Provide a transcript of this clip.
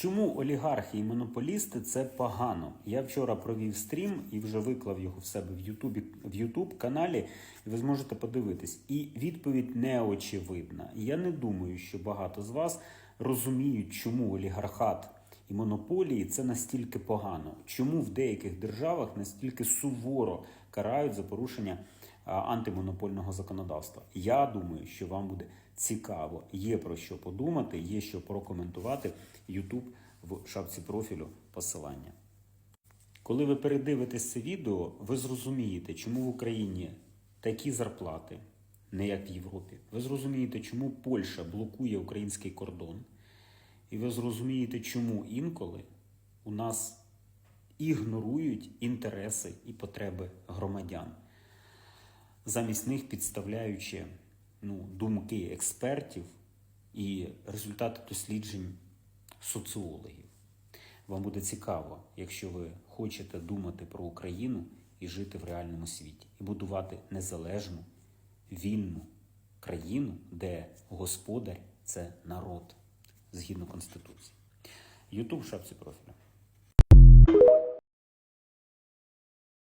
Чому олігархи і монополісти це погано? Я вчора провів стрім і вже виклав його в себе в Ютубі в Ютуб каналі, і ви зможете подивитись. І відповідь не очевидна. Я не думаю, що багато з вас розуміють, чому олігархат і монополії це настільки погано. Чому в деяких державах настільки суворо карають за порушення антимонопольного законодавства? Я думаю, що вам буде цікаво. Є про що подумати, є що прокоментувати. Ютуб в шапці профілю посилання. Коли ви передивитесь це відео, ви зрозумієте, чому в Україні такі зарплати, не як в Європі. Ви зрозумієте, чому Польща блокує український кордон. І ви зрозумієте, чому інколи у нас ігнорують інтереси і потреби громадян, замість них підставляючи ну, думки експертів і результати досліджень соціологів. Вам буде цікаво, якщо ви хочете думати про Україну і жити в реальному світі, і будувати незалежну, вільну країну, де господар це народ згідно Конституції. Ютуб шапці профіля.